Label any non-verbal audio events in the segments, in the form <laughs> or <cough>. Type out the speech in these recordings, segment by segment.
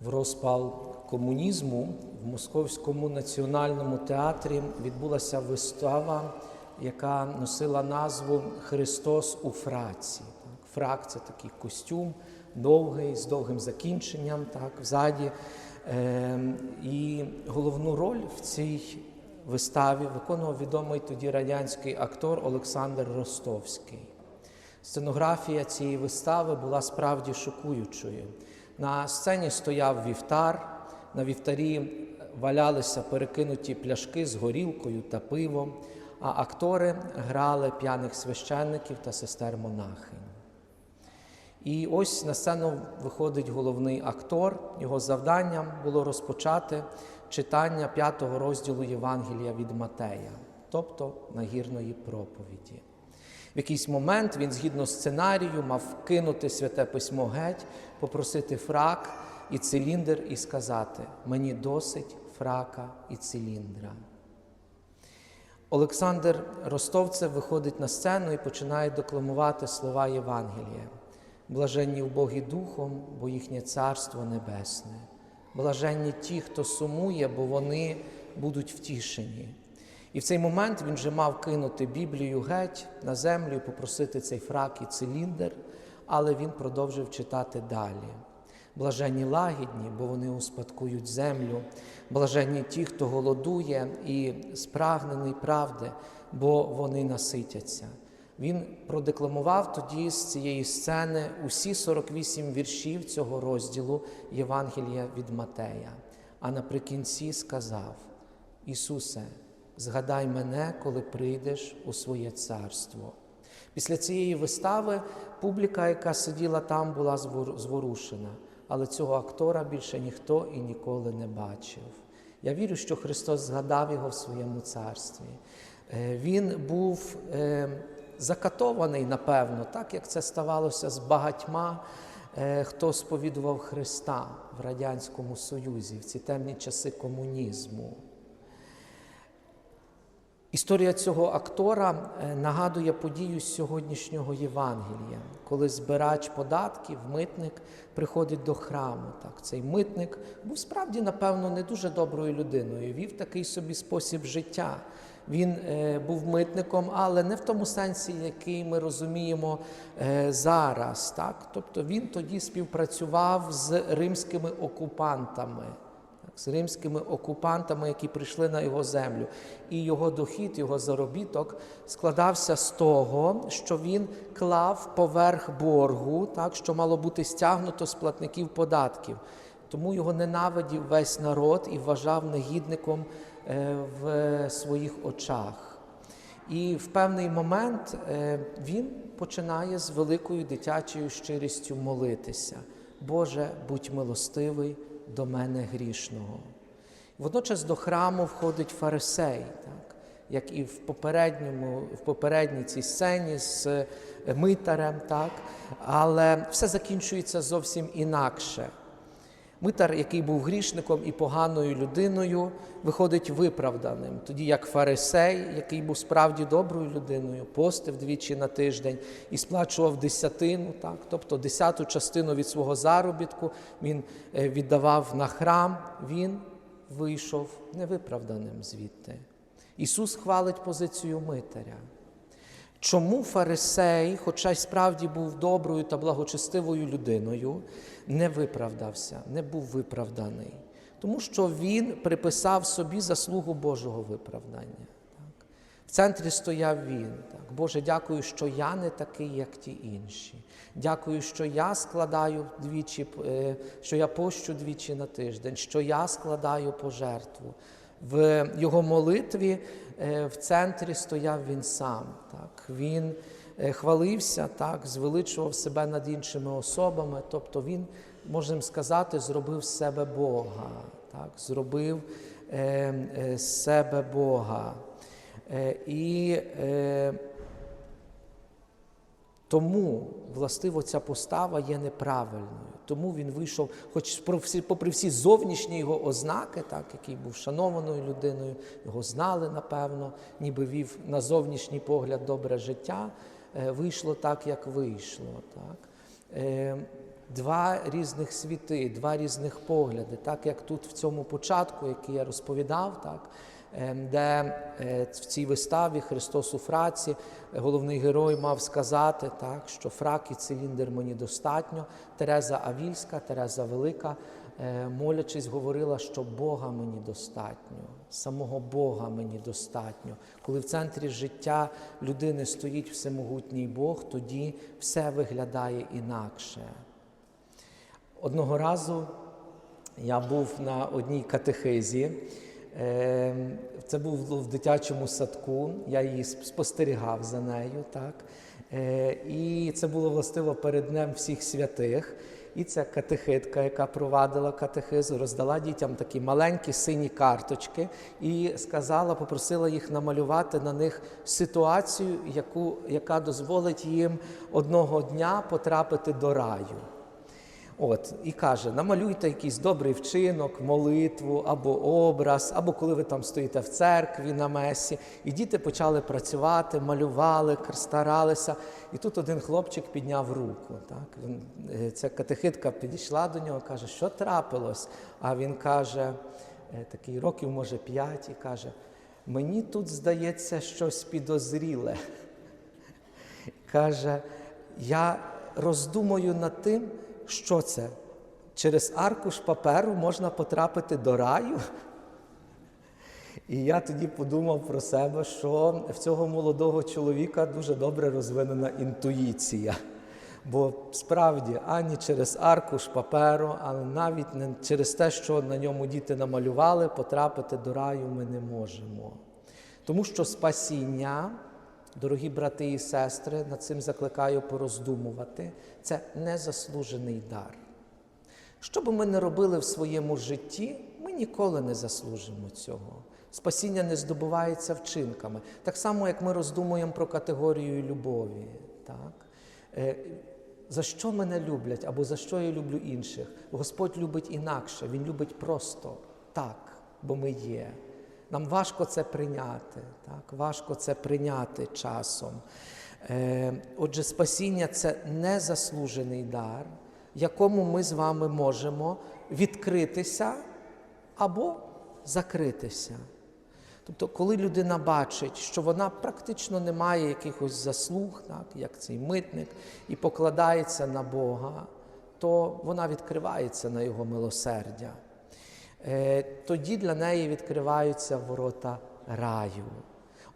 В розпал комунізму в Московському національному театрі відбулася вистава, яка носила назву Христос у фраці. Фрак це такий костюм довгий, з довгим закінченням, так, взаді. Е, і головну роль в цій виставі виконував відомий тоді радянський актор Олександр Ростовський. Сценографія цієї вистави була справді шокуючою. На сцені стояв вівтар, на вівтарі валялися перекинуті пляшки з горілкою та пивом, а актори грали п'яних священників та сестер монахинь. І ось на сцену виходить головний актор. Його завданням було розпочати читання п'ятого розділу Євангелія від Матея, тобто нагірної проповіді. В якийсь момент він, згідно сценарію, мав кинути святе письмо геть, попросити фрак і циліндр і сказати: Мені досить фрака і циліндра. Олександр Ростовцев виходить на сцену і починає декламувати слова Євангелія. Блаженні вбогі духом, бо їхнє царство небесне. Блаженні ті, хто сумує, бо вони будуть втішені. І в цей момент він вже мав кинути Біблію геть на землю і попросити цей фрак і циліндр, але він продовжив читати далі. Блаженні лагідні, бо вони успадкують землю, блаженні ті, хто голодує і спрагнений правди, бо вони наситяться. Він продекламував тоді з цієї сцени усі 48 віршів цього розділу Євангелія від Матея. А наприкінці сказав: Ісусе, згадай мене, коли прийдеш у своє царство. Після цієї вистави публіка, яка сиділа там, була зворушена, але цього актора більше ніхто і ніколи не бачив. Я вірю, що Христос згадав його в своєму царстві. Він був закатований, напевно, так як це ставалося з багатьма, хто сповідував Христа в Радянському Союзі в ці темні часи комунізму. Історія цього актора нагадує подію з сьогоднішнього Євангелія, коли збирач податків, митник приходить до храму. Так, Цей митник був справді, напевно, не дуже доброю людиною, вів такий собі спосіб життя. Він е, був митником, але не в тому сенсі, який ми розуміємо е, зараз. Так? Тобто він тоді співпрацював з римськими окупантами з римськими окупантами, які прийшли на його землю. І його дохід, його заробіток складався з того, що він клав поверх боргу, так, що мало бути стягнуто з платників податків. Тому його ненавидів весь народ і вважав негідником в своїх очах. І в певний момент він починає з великою дитячою щирістю молитися. Боже, будь милостивий до мене грішного. Водночас до храму входить фарисей, так? як і в попередньому, в попередній цій сцені з митарем, так? але все закінчується зовсім інакше. Митар, який був грішником і поганою людиною, виходить виправданим, тоді як фарисей, який був справді доброю людиною, постив двічі на тиждень і сплачував десятину, так, тобто десяту частину від свого заробітку він віддавав на храм, він вийшов невиправданим звідти. Ісус хвалить позицію митаря. Чому фарисей, хоча й справді був доброю та благочестивою людиною, не виправдався, не був виправданий? Тому що він приписав собі заслугу Божого виправдання. В центрі стояв він. Так? Боже, дякую, що я не такий, як ті інші. Дякую, що я складаю двічі, що я пощу двічі на тиждень, що я складаю пожертву. В його молитві в центрі стояв він сам. Так? Він хвалився, так, звеличував себе над іншими особами. Тобто він, можемо сказати, зробив з себе Бога, так? зробив з себе Бога. І тому, властиво, ця постава є неправильною. Тому він вийшов, хоч попри всі зовнішні його ознаки, так, який був шанованою людиною, його знали, напевно, ніби вів на зовнішній погляд добре життя, вийшло так, як вийшло. Так. два різних світи, два різних погляди, так як тут в цьому початку, який я розповідав, так. Е, Де е, в цій виставі Христос у фраці е, головний герой мав сказати, так, що фрак і циліндр мені достатньо. Тереза Авільська, Тереза Велика, е, молячись, говорила, що Бога мені достатньо, самого Бога мені достатньо. Коли в центрі життя людини стоїть всемогутній Бог, тоді все виглядає інакше. Одного разу я був на одній катехизі. Е, Це був в дитячому садку, я її спостерігав за нею. так. Е, І це було властиво перед Днем всіх святих. І ця катехитка, яка провадила катехизу, роздала дітям такі маленькі сині карточки і сказала, попросила їх намалювати на них ситуацію, яку, яка дозволить їм одного дня потрапити до раю. От, і каже: намалюйте якийсь добрий вчинок, молитву або образ, або коли ви там стоїте в церкві на месі. І діти почали працювати, малювали, старалися. І тут один хлопчик підняв руку. Так? Е, Ця катехитка підійшла до нього, каже, що трапилось? А він каже, е, такий років, може, п'ять, і каже: мені тут здається щось підозріле. <laughs> Каже, я роздумую над тим, що це? Через аркуш паперу можна потрапити до раю? І я тоді подумав про себе, що в цього молодого чоловіка дуже добре розвинена інтуїція. Бо справді ані через аркуш паперу, але навіть не через те, що на ньому діти намалювали, потрапити до раю ми не можемо. Тому що спасіння, дорогі брати і сестри, над цим закликаю пороздумувати, це незаслужений дар. Що би ми не робили в своєму житті, ми ніколи не заслужимо цього. Спасіння не здобувається вчинками. Так само, як ми роздумуємо про категорію любові. Так? Е, За що мене люблять або за що я люблю інших? Господь любить інакше, Він любить просто так, бо ми є. Нам важко це прийняти, так? важко це прийняти часом. Е, Отже, спасіння це незаслужений дар, якому ми з вами можемо відкритися або закритися. Тобто, коли людина бачить, що вона практично не має якихось заслуг, так, як цей митник, і покладається на Бога, то вона відкривається на Його милосердя. Е, Тоді для неї відкриваються ворота раю.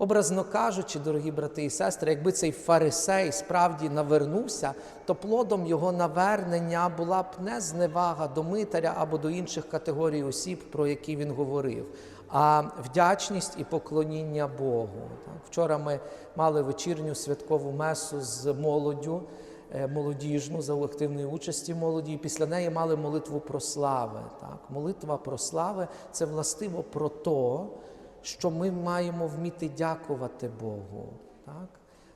Образно кажучи, дорогі брати і сестри, якби цей фарисей справді навернувся, то плодом його навернення була б не зневага до митаря або до інших категорій осіб, про які він говорив, а вдячність і поклоніння Богу. Вчора ми мали вечірню святкову месу з молоддю, молодіжну за активної участі молоді. І після неї мали молитву про слави. Так? Молитва про слави це властиво про то, що ми маємо вміти дякувати Богу. Так?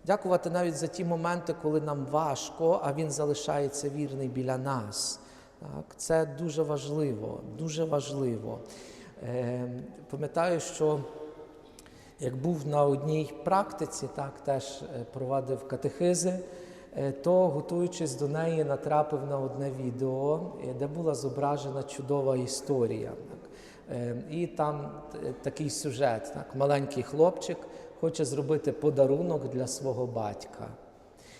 Дякувати навіть за ті моменти, коли нам важко, а Він залишається вірний біля нас. Так? Це дуже важливо, дуже важливо. Е, Пам'ятаю, що як був на одній практиці, так теж е, провадив катехизи, е, то готуючись до неї, натрапив на одне відео, е, де була зображена чудова історія. Е, І там е, такий сюжет: так, маленький хлопчик хоче зробити подарунок для свого батька.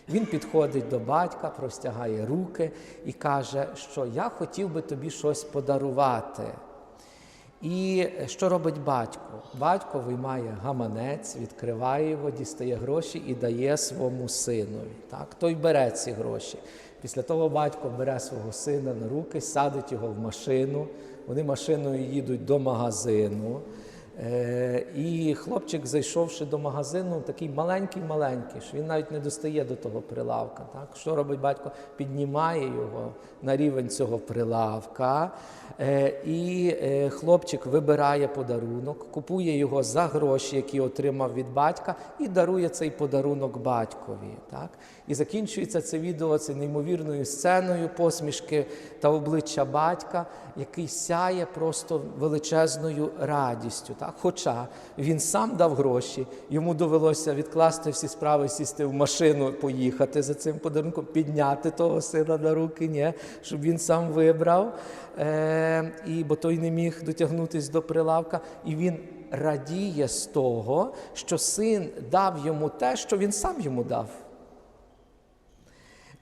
Він підходить до батька, простягає руки і каже, що я хотів би тобі щось подарувати. І що робить батько? Батько виймає гаманець, відкриває його, дістає гроші і дає своєму синові. Так? Той бере ці гроші. Після того батько бере свого сина на руки, садить його в машину. Вони машиною їдуть до магазину. Е, І хлопчик, зайшовши до магазину, такий маленький-маленький, що він навіть не достає до того прилавка. Так? Що робить батько? Піднімає його на рівень цього прилавка. Е, І е, хлопчик вибирає подарунок, купує його за гроші, які отримав від батька, і дарує цей подарунок батькові. Так? І закінчується це відео це неймовірною сценою посмішки та обличчя батька, який сяє просто величезною радістю. Так? Хоча він сам дав гроші, йому довелося відкласти всі справи, сісти в машину, поїхати за цим подарунком, підняти того сина на руки, ні, щоб він сам вибрав, е, і, бо той не міг дотягнутися до прилавка. І він радіє з того, що син дав йому те, що він сам йому дав.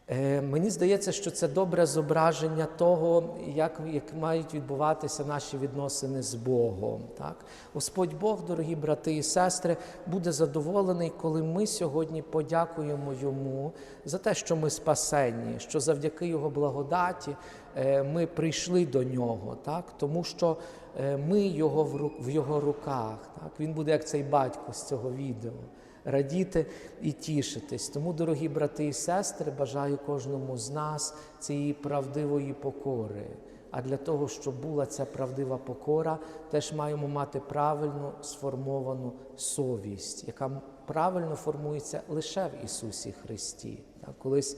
Е, Мені здається, що це добре зображення того, як, як мають відбуватися наші відносини з Богом. Так? Господь Бог, дорогі брати і сестри, буде задоволений, коли ми сьогодні подякуємо Йому за те, що ми спасенні, що завдяки Його благодаті е, ми прийшли до Нього, так? тому що е, ми його в, ру- в Його руках. Так? Він буде як цей батько з цього відео радіти і тішитись. Тому, дорогі брати і сестри, бажаю кожному з нас цієї правдивої покори. А для того, щоб була ця правдива покора, теж маємо мати правильно сформовану совість, яка правильно формується лише в Ісусі Христі. Колись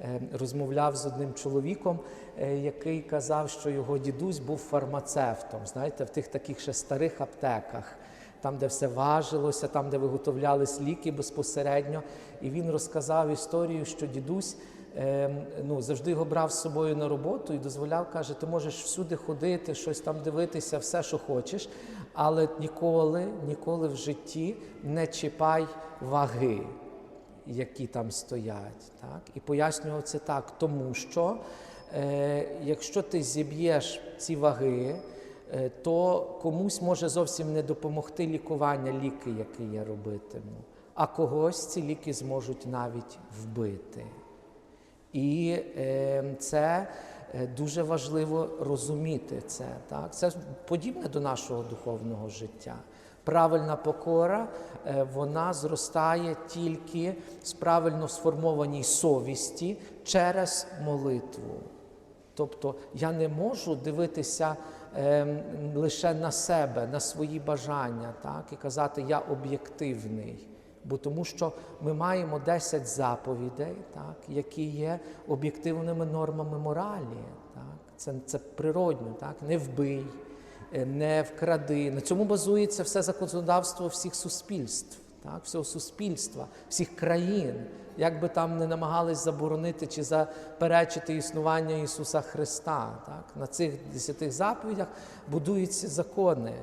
е, розмовляв з одним чоловіком, е, який казав, що його дідусь був фармацевтом, знаєте, в тих таких ще старих аптеках там, де все важилося, там, де виготовлялись ліки безпосередньо. І він розказав історію, що дідусь е, ну, завжди його брав з собою на роботу і дозволяв, каже, ти можеш всюди ходити, щось там дивитися, все, що хочеш, але ніколи, ніколи в житті не чіпай ваги. Які там стоять, так і пояснював це так, тому що е, якщо ти зіб'єш ці ваги, то комусь може зовсім не допомогти лікування, ліки, які я робитиму, а когось ці ліки зможуть навіть вбити. І е, це е, дуже важливо розуміти це. Так? Це подібне до нашого духовного життя. Правильна покора, е, вона зростає тільки з правильно сформованій совісті через молитву. Тобто я не можу дивитися е, лише на себе, на свої бажання, так, і казати, я об'єктивний. Бо тому що ми маємо 10 заповідей, так, які є об'єктивними нормами моралі. Так. Це, це природньо, так, не вбий, е, не вкради. На цьому базується все законодавство всіх суспільств, так, всього суспільства, всіх країн. Як би там не намагались заборонити чи заперечити існування Ісуса Христа, так? на цих десятих заповідях будуються закони.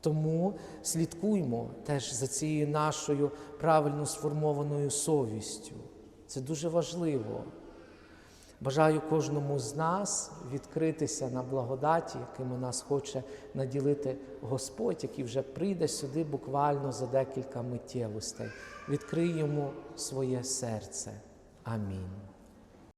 Тому слідкуймо теж за цією нашою правильно сформованою совістю. Це дуже важливо. Бажаю кожному з нас відкритися на благодаті, якими нас хоче наділити Господь, який вже прийде сюди буквально за декілька миттєвостей. Відкрий йому своє серце. Амінь.